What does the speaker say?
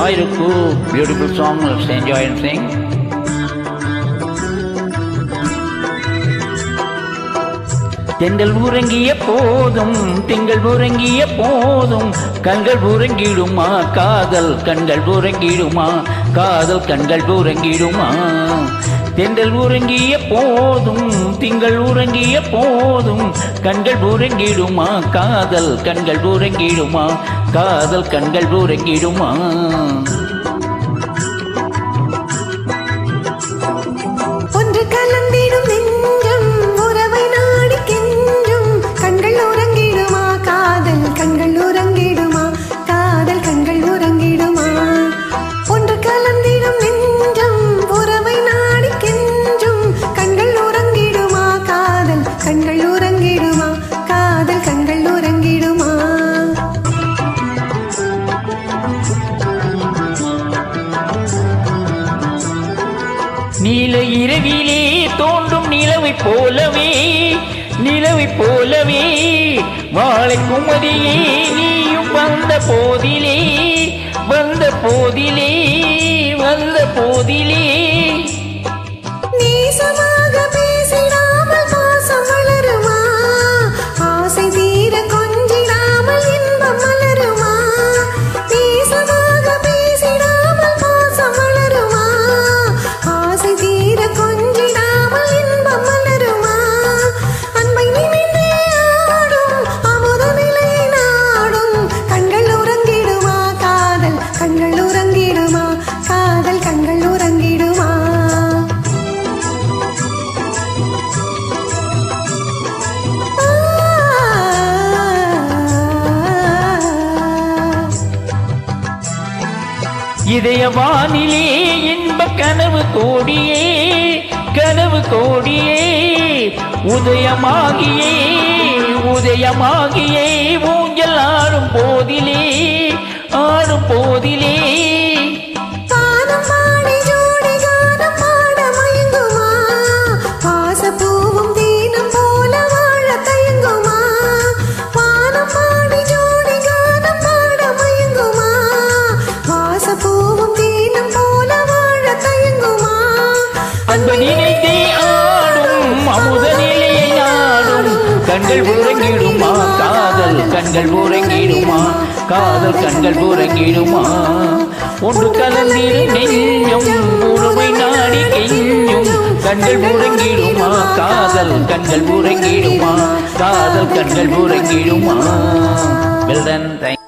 Hi Ruku, beautiful song, let's enjoy and sing. தென்றல் உறங்கிய போதும் திங்கள் உறங்கிய போதும் கண்கள் உறங்கிடுமா காதல் கண்கள் உறங்கிடுமா காதல் கண்கள் உறங்கிடுமா தென்றல் உறங்கிய போதும் திங்கள் உறங்கிய போதும் கண்கள் உறங்கிடுமா? காதல் கண்கள் உறங்கிடுமா? காதல் கண்கள் உறங்கிடுமா? நீல இரவிலே தோன்றும் நிலவை போலவே நிலவை போலவே. வாழை குமரியே நீயும் வந்த போதிலே வந்த போதிலே வந்த போதிலே. இதய வானிலே இன்ப கனவு கோடியே கனவு கோடியே உதயமாகியே உதயமாகியே ஊஞ்சல் ஆடும் போதிலே. கண்கள் உறங்கிடுமா? காதல் கண்கள் உறங்கிடுமா? காதல் கண்கள் உறங்கிடுமா? ஒன்று கலந்திடும் நெஞ்சும் முழுமை நாடி கெஞ்சும். கண்கள் உறங்கிடுமா? காதல் கண்கள் உறங்கிடுமா? காதல் கண்கள் உறங்கிடுமா? வெல்டன்